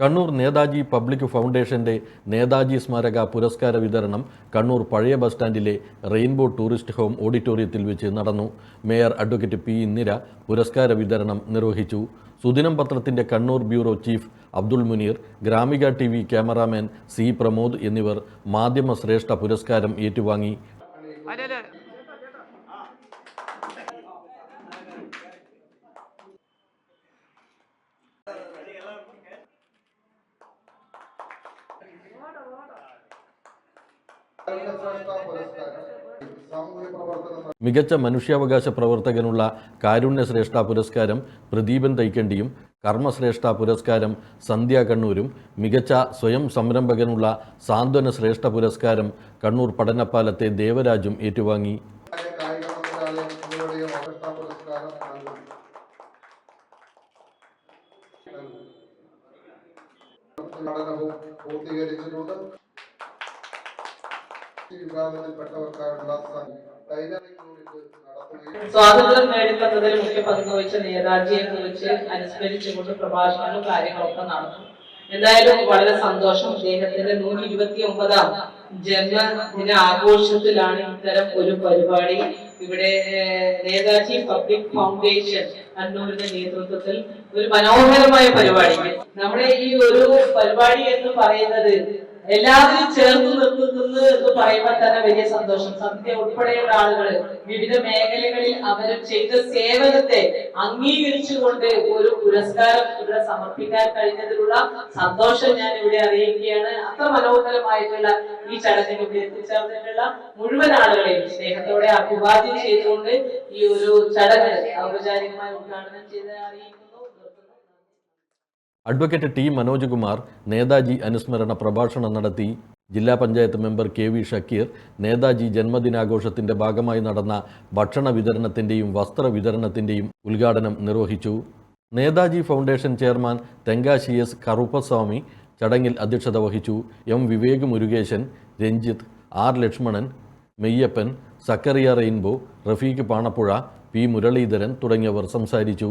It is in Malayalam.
കണ്ണൂർ നേതാജി പബ്ലിക് ഫൗണ്ടേഷന്റെ നേതാജി സ്മാരക പുരസ്കാര വിതരണം കണ്ണൂർ പഴയ ബസ് സ്റ്റാൻഡിലെ റെയിൻബോ ടൂറിസ്റ്റ് ഹോം ഓഡിറ്റോറിയത്തിൽ വെച്ച് നടന്നു. മേയർ അഡ്വക്കേറ്റ് പി ഇന്ദിര പുരസ്കാര വിതരണം നിർവഹിച്ചു. സുദിനം പത്രത്തിന്റെ Kannur bureau chief Abdul Muneer Gramika T V cameraman C Pramod എന്നിവർ മാധ്യമ ശ്രേഷ്ഠ പുരസ്കാരം ഏറ്റുവാങ്ങി അല്ലല്ല ശ്രേഷ്ഠ പുരസ്കാരം സാമൂഹ്യ പ്രവർത്തനം മികച്ച മനുഷ്യാവകാശ പ്രവർത്തകനുള്ള കാരുണ്യശ്രേഷ്ഠ പുരസ്കാരം പ്രദീപൻ തൈക്കണ്ടിയും കർമ്മശ്രേഷ്ഠ പുരസ്കാരം സന്ധ്യ കണ്ണൂരും മികച്ച സ്വയം സംരംഭകനുള്ള സാന്ത്വന ശ്രേഷ്ഠ പുരസ്കാരം കണ്ണൂർ പഠനപ്പാലത്തെ ദേവരാജും ഏറ്റുവാങ്ങി. പൂർത്തീകരിച്ചിട്ടുണ്ട്. സ്വാതന്ത്ര്യം നേടിത്തന്നതിൽ മുഖ്യ പങ്ക് വഹിച്ച നേതാജിയെ കുറിച്ച് അനുസ്മരിച്ചുകൊണ്ട് പ്രഭാഷണങ്ങളും കാര്യങ്ങളൊക്കെ നടന്നു. എന്തായാലും വളരെ സന്തോഷം. അദ്ദേഹത്തിന്റെ നൂറ്റി ഇരുപത്തി ഒമ്പതാം ജന്മദിന ആഘോഷത്തിലാണ് ഇത്തരം ഒരു പരിപാടി. ഇവിടെ നേതാജി പബ്ലിക് ഫൗണ്ടേഷൻ കണ്ണൂരിന്റെ നേതൃത്വത്തിൽ ഒരു മനോഹരമായ പരിപാടി നമ്മുടെ ഈ ഒരു പരിപാടി എന്ന് പറയുന്നത് എല്ലാവരും ചേർത്ത് നിർത്തുന്നു എന്ന് പറയുമ്പോൾ തന്നെ വലിയ സന്തോഷം സന്ധ്യ ഉൾപ്പെടെയുള്ള ആളുകൾ വിവിധ മേഖലകളിൽ അവർ ചെയ്ത സേവനത്തെ അംഗീകരിച്ചുകൊണ്ട് ഒരു പുരസ്കാരം ഇവിടെ സമർപ്പിക്കാൻ കഴിഞ്ഞതിലുള്ള സന്തോഷം ഞാൻ ഇവിടെ അറിയിക്കുകയാണ് അത്ര മനോഹരമായിട്ടുള്ള ഈ ചടങ്ങിൽ ഇവിടെ എത്തിച്ചേർന്നിട്ടുള്ള മുഴുവൻ ആളുകളെയും സ്നേഹത്തോടെ അഭിവാദ്യം ചെയ്തുകൊണ്ട് ഈ ഒരു ചടങ്ങ് ഔപചാരികമായി ഉദ്ഘാടനം ചെയ്ത് അറിയിക്കുന്നു. അഡ്വക്കേറ്റ് ടി മനോജ് കുമാർ നേതാജി അനുസ്മരണ പ്രഭാഷണം നടത്തി ജില്ലാ panchayat member K V Shakeer Netaji ജന്മദിനാഘോഷത്തിന്റെ ഭാഗമായി നടന്ന ഭക്ഷണ വിതരണത്തിന്റെയും വസ്ത്ര വിതരണത്തിന്റെയും ഉദ്ഘാടനം നിർവഹിച്ചു. Netaji foundation chairman Tenkasi S Karuppaswamy ചടങ്ങിൽ അധ്യക്ഷത വഹിച്ചു. M Vivek Murukesan Ranjith R Lakshmanan Meyyappan Sakkariya rainbow Rafeeq Panappuzha P Muraleedharan തുടങ്ങിയവർ സംസാരിച്ചു.